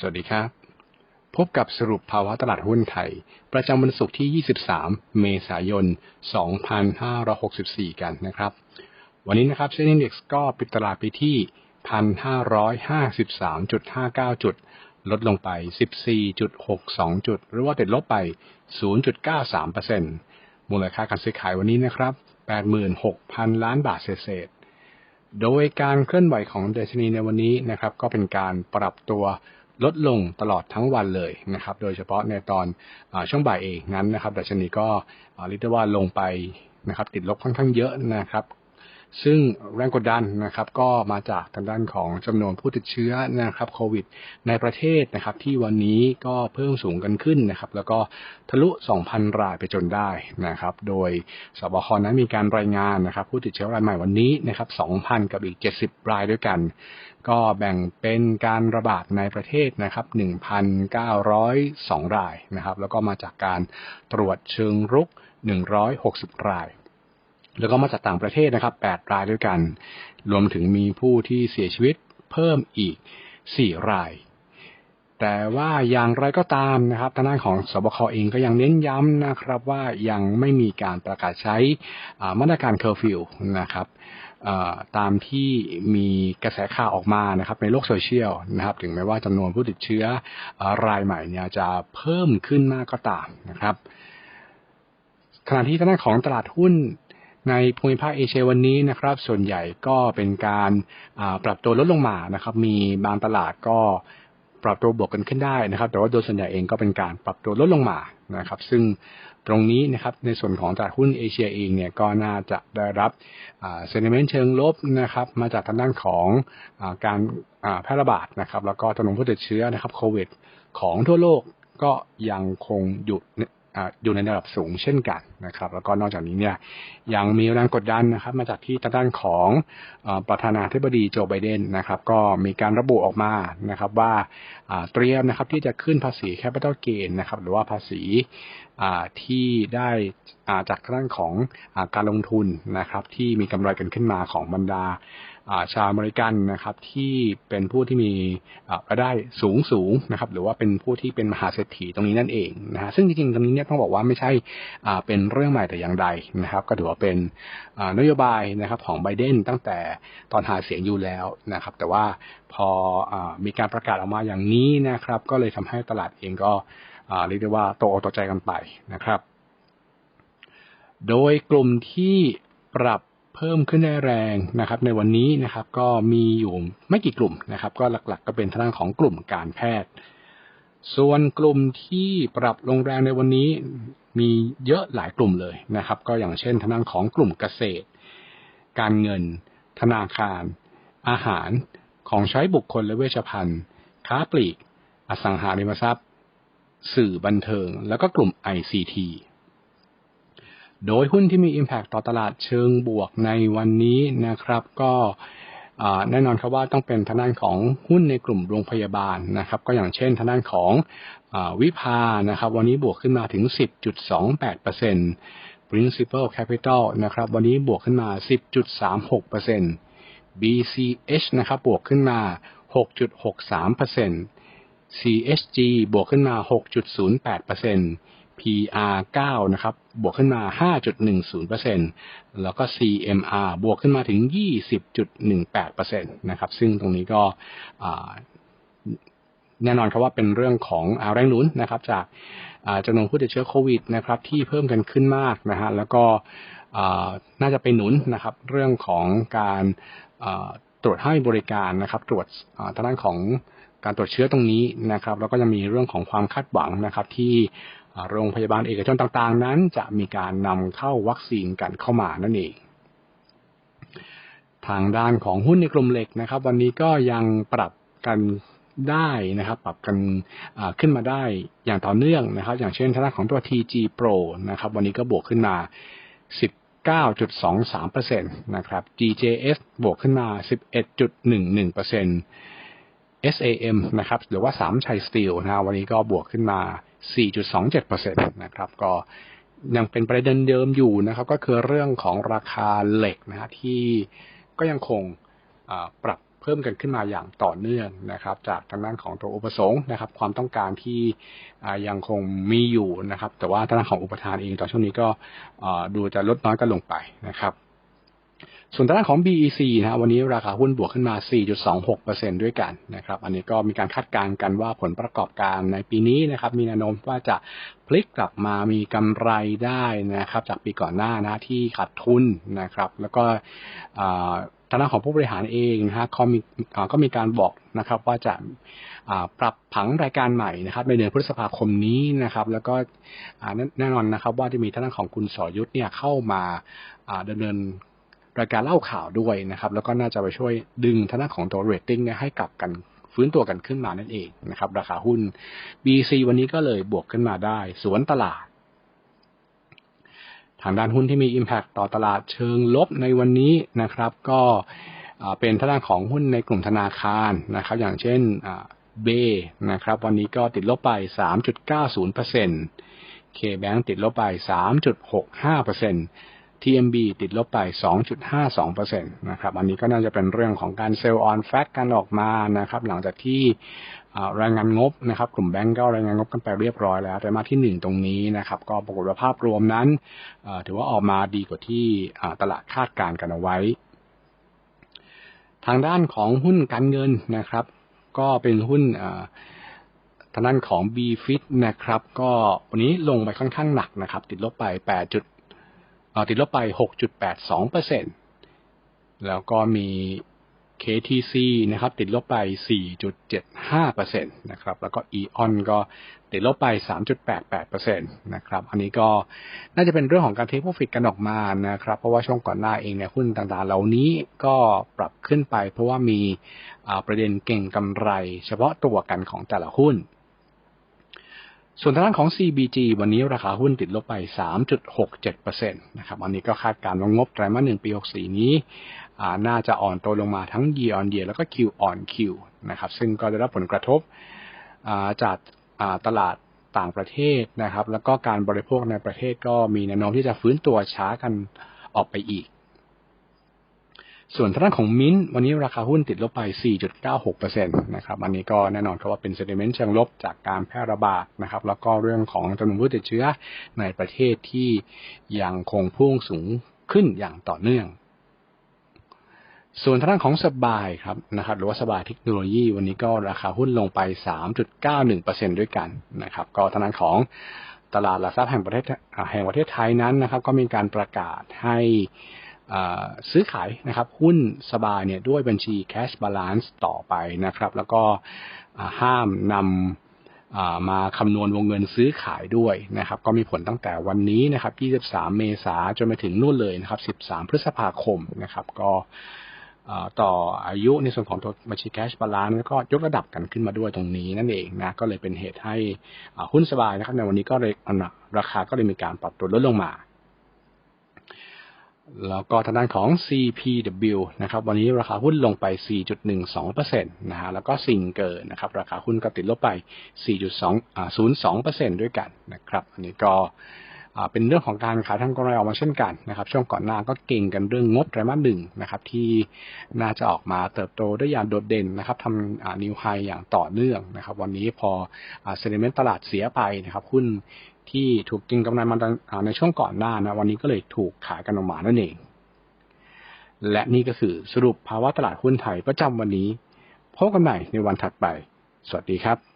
สวัสดีครับ พบกับสรุปภาวะตลาดหุ้นไทย ประจำวันศุกร์ที่ 23 เมษายน 2564 กันนะครับ วันนี้นะครับเซ็นดี x ก็ปิดตลาดไปที่ 1,553.59 จุด ลดลงไป 14.62 จุด หรือว่าติดลบไป 0.93%มูลค่าการซื้อขายวันนี้นะครับ 86,000 ล้านบาทเศษโดยการเคลื่อนไหวของเดชนีในวันนี้นะครับ ก็เป็นการปรับตัว ลดลงตลอดทั้งวันเลยนะครับ โดยเฉพาะในตอนอช่วงบ่ายเองนั้นนะครับดัชนีก็เรียกได้ว่าลงไปนะครับติดลบค่อนข้างเยอะนะครับ ซึ่งแรงกดดันนะครับก็มาจากทางด้านของจำนวนผู้ติดเชื้อนะครับโควิด ในประเทศนะครับที่วันนี้ก็เพิ่มสูงกันขึ้นนะครับ แล้วก็ทะลุ 2,000 รายไปจนได้นะครับ โดยสบคนั้นมีการรายงานนะครับ ผู้ติดเชื้อรายใหม่วันนี้นะครับ 2,000 กับอีก 70 รายด้วยกัน ก็แบ่งเป็นการระบาดในประเทศนะครับ 1,902 รายนะครับ แล้วก็มาจากการตรวจเชิงรุก 160 ราย แล้วก็มาจากต่างประเทศนะครับ 8 รายด้วยกัน รวมถึงมีผู้ที่เสียชีวิตเพิ่มอีก 4 ราย แต่ว่าอย่างไรก็ตามนะครับ ทางด้านของสบคเองก็ยังเน้นย้ำนะครับว่ายังไม่มีการประกาศใช้มาตรการเคอร์ฟิวนะครับตามที่มีกระแสข่าวออกมานะครับในโลกโซเชียลนะครับ ถึงแม้ว่าจำนวนผู้ติดเชื้อรายใหม่เนี่ยจะเพิ่มขึ้นมากก็ตามนะครับขณะที่ทางด้านของตลาดหุ้น ในภูมิภาคเอเชียวันนี้นะครับ ส่วนใหญ่ก็เป็นการปรับตัวลดลงมานะครับ มีบางตลาดก็ปรับตัวบวกกันขึ้นได้นะครับ แต่ว่าโดยส่วนใหญ่เองก็เป็นการปรับตัวลดลงมานะครับ ซึ่งตรงนี้นะครับในส่วนของตลาดหุ้นเอเชียเองเนี่ยก็น่าจะได้รับเซนิเมนต์เชิงลบนะครับ มาจากทางด้านของอการแพร่ระบาดนะครับ แล้วก็จำนวนผู้ติดเชื้อนะครับโควิดของทั่วโลกก็ยังคงหยุด อยู่ในระดับสูงเช่นกันนะครับ แล้วก็นอกจากนี้เนี่ยยังมีแรงกดดันนะครับ มาจากที่ทางด้านของประธานาธิบดีโจไบเดนนะครับ ก็มีการระบุออกมานะครับว่าเตรียมนะครับที่จะขึ้นภาษีแคปิตอลเกนนะครับ หรือว่าภาษีที่ได้จากด้านของการลงทุนนะครับ ที่มีกำไรกันขึ้นมาของบรรดา ชาวอเมริกันนะครับที่เป็นผู้ที่มีรายได้สูงสูงนะครับหรือว่าเป็นผู้ที่เป็นมหาเศรษฐีตรงนี้นั่นเองนะฮะซึ่งจริงๆตรงนี้เนี่ยต้องบอกว่าไม่ใช่เป็นเรื่องใหม่แต่อย่างใดนะครับ ก็ถือว่าเป็นนโยบายนะครับของไบเดนตั้งแต่ตอนหาเสียงอยู่แล้วนะครับ แต่ว่าพออมีการประกาศออกมาอย่างนี้นะครับ ก็เลยทำให้ตลาดเองก็เรียกได้ว่าโตอตใจกันไปนะครับ โดยกลุ่มที่ปรับ เพิ่มขึ้นได้แรงนะครับ ในวันนี้นะครับก็มีอยู่ไม่กี่กลุ่มนะครับ ก็หลักๆ ก็เป็นทางของกลุ่มการแพทย์ ส่วนกลุ่มที่ปรับลงแรงในวันนี้มีเยอะหลายกลุ่มเลยนะครับ ก็อย่างเช่นทางของกลุ่มเกษตร การเงิน ธนาคาร อาหารของใช้บุคคลและเวชภัณฑ์ ค้าปลีก อสังหาริมทรัพย์ สื่อบันเทิง แล้วก็กลุ่ม ICT โดยหุ้นที่มี Impact ต่อตลาดเชิงบวกในวันนี้นะครับ ก็แน่นอนครับว่าต้องเป็นทางด้านของหุ้นในกลุ่มโรงพยาบาลนะครับ ก็อย่างเช่นทางด้านของอวิภานะครับ วันนี้บวกขึ้นมาถึง 10.28% Principal Capital นะครับ วันนี้บวกขึ้นมา 10.36% BCH นะครับ บวกขึ้นมา 6.63% CSG บวกขึ้นมา 6.08% PR 9 นะครับ บวกขึ้นมา 5.10%แล้วก็ CMR บวกขึ้นมาถึง 20.18%นะครับ ซึ่งตรงนี้ก็แน่นอนครับว่าเป็นเรื่องของแรงหนุนนะครับ จากจำนวนผู้ติดเชื้อโควิดนะครับที่เพิ่มกันขึ้นมากนะฮะแล้วก็น่าจะไปหนุนนะครับ เรื่องของการ ตรวจให้บริการนะครับ ตรวจทางด้านของการตรวจเชื้อตรงนี้นะครับ แล้วก็จะมีเรื่องของความคาดหวังนะครับ ที่โรงพยาบาลเอกชนต่างๆ นั้น จะมีการนำเข้าวัคซีนกันเข้ามานั่นเองทางด้านของหุ้นในกลุ่มเหล็กนะครับ วันนี้ก็ยังปรับกันได้นะครับ ปรับกันขึ้นมาได้อย่างต่อเนื่องนะครับ อย่างเช่นทางด้านของตัว TG Pro นะครับ วันนี้ก็บวกขึ้นมา 10 19.23%นะครับ GJS บวกขึ้นมา 11.11% SAM นะครับ หรือว่าสามชัยสตีลนะวันนี้ก็บวกขึ้นมา 4.27%นะครับ ก็ยังเป็นประเด็นเดิมอยู่นะครับ ก็คือเรื่องของราคาเหล็กนะฮะที่ก็ยังคงปรับ พิ่มกันขึ้นมาอย่างต่อเนื่องนะครับ จากทางด้านของตัวอุปสงค์นะครับ ความต้องการที่ยังคงมีอยู่นะครับ แต่ว่าทางด้านของอุปทานเองตอนช่วงนี้ก็ดูจะลดน้อยกันลงไปนะครับ ส่วนทางด้านของ BEC นะวันนี้ราคาหุ้นบวกขึ้นมา 4.26%ด้วยกันนะครับ อันนี้ก็มีการคาดการณ์กันว่าผลประกอบการในปีนี้นะครับ มีแนวโน้มว่าจะพลิกกลับมามีกำไรได้นะครับ จากปีก่อนหน้านะที่ขาดทุนนะครับ แล้วก็ทางด้านของผู้บริหารเองนะฮะเขามีก็มีการบอกนะครับ ว่าจะปรับผังรายการใหม่นะครับ ในเดือนพฤษภาคมนี้นะครับ แล้วก็แน่นอนนะครับ ว่าจะมีทางด้านของคุณสอยุทธเนี่ยเข้ามาดำเนิน รายการเล่าข่าวด้วยนะครับ แล้วก็น่าจะไปช่วยดึงทางด้านของตัวเรตติ้งให้กลับกันฟื้นตัวกันขึ้นมานั่นเองนะครับ ราคาหุ้น BC วันนี้ก็เลยบวกขึ้นมาได้ สวนตลาด ทางด้านหุ้นที่มี Impact ต่อตลาดเชิงลบในวันนี้นะครับ ก็เป็นทางด้านของหุ้นในกลุ่มธนาคารนะครับ อย่างเช่นเบนะครับ วันนี้ก็ติดลบไป 3.90% K-Bank ติดลบไป 3.65% TMB ติดลบไป 2.52%นะครับ อันนี้ก็น่าจะเป็นเรื่องของการเซลล์ออนแฟกกันออกมานะครับ หลังจากที่รายงานงบนะครับ กลุ่มแบงก์ก็รายงานงบกันไปเรียบร้อยแล้วแต่มาที่ 1 ตรงนี้นะครับ ก็ปรากฏว่าภาพรวมนั้นถือว่าออกมาดีกว่าที่ตลาดคาดการณ์กันเอาไว้ ทางด้านของหุ้นการเงินนะครับ ก็เป็นหุ้นทางด้านของ b f i t นะครับ ก็วันนี้ลงไปค่อนข้างหนักนะครับ ติดลบไป 8 ติดลบไป 6.82%แล้วก็มี KTC นะครับ ติดลบไป 4.75%นะครับ แล้วก็ EON ก็ติดลบไป 3.88%นะครับ อันนี้ก็น่าจะเป็นเรื่องของการเทคโปรฟิตกันออกมานะครับ เพราะว่าช่วงก่อนหน้าเองเนี่ยหุ้นต่างๆ เหล่านี้ก็ปรับขึ้นไป เพราะว่ามีประเด็นเก่งกำไร เฉพาะตัวกันของแต่ละหุ้น ส่วนทางด้านของ CBG วันนี้ราคาหุ้นติดลบไป 3.67%นะครับอันนี้ก็คาดการณ์ว่างบไตรมาสหนึ่งปี 64 นี้น่าจะอ่อนตัวลงมาทั้ง year on year แล้วก็ Q on Q นะครับ ซึ่งก็ได้รับผลกระทบจากตลาดต่างประเทศนะครับ แล้วก็การบริโภคในประเทศก็มีแนวโน้มที่จะฟื้นตัวช้ากันออกไปอีก ส่วนทางด้านของมิ้นวันนี้ราคาหุ้นติดลบไป 4.96%นะครับอันนี้ก็แน่นอนครับว่าเป็นเซนิเมนต์เชิงลบจากการแพร่ระบาดนะครับ แล้วก็เรื่องของจำนวนผู้ติดเชื้อในประเทศที่ยังคงพุ่งสูงขึ้นอย่างต่อเนื่องส่วนทางด้านของสบายครับนะครับหรือว่าสบายเทคโนโลยี วันนี้ก็ราคาหุ้นลงไป 3.91%ด้วยกันนะครับ ก็ทางด้านของตลาดหลักทรัพย์แห่งประเทศแห่งประเทศไทยนั้นนะครับ ก็มีการประกาศให้ ซื้อขายนะครับหุ้นสบายเนี่ยด้วยบัญชี cash balance ต่อไปนะครับ แล้วก็ห้ามนำมาคำนวณวงเงินซื้อขายด้วยนะครับ ก็มีผลตั้งแต่วันนี้นะครับ 23 เมษาจนไปถึงนู่นเลยนะครับ 13 พฤษภาคมนะครับ ก็ต่ออายุในส่วนของตัวบัญชีแคชบาลานซ์ก็ยกระดับกันขึ้นมาด้วยตรงนี้นั่นเองนะก็เลยเป็นเหตุให้หุ้นสบายนะครับในวันนี้ก็เลยราคาก็เลยมีการปรับตัวลดลงมา แล้วก็ทางด้านของ CPW นะครับ วันนี้ราคาหุ้นลงไป 4.12%นะฮะ แล้วก็สิงเกอร์นะครับ ราคาหุ้นก็ติดลบไป 4.02%ด้วยกันนะครับ อันนี้ก็เป็นเรื่องของการขายทางกำไรออกมาเช่นกันนะครับ ช่วงก่อนหน้าก็เก่งกันเรื่องงบไตรมาสหนึ่งนะครับ ที่น่าจะออกมาเติบโตได้อย่างโดดเด่นนะครับทำนิวไฮอย่างต่อเนื่องนะครับ วันนี้พอเซนิเมนต์ตลาดเสียไปนะครับหุ้น ที่ถูกกินกำไรมาในช่วงก่อนหน้านะวันนี้ก็เลยถูกขายกันออกมานั่นเอง และนี่ก็คือสรุปภาวะตลาดหุ้นไทยประจำวันนี้พบกันใหม่ในวันถัดไป สวัสดีครับ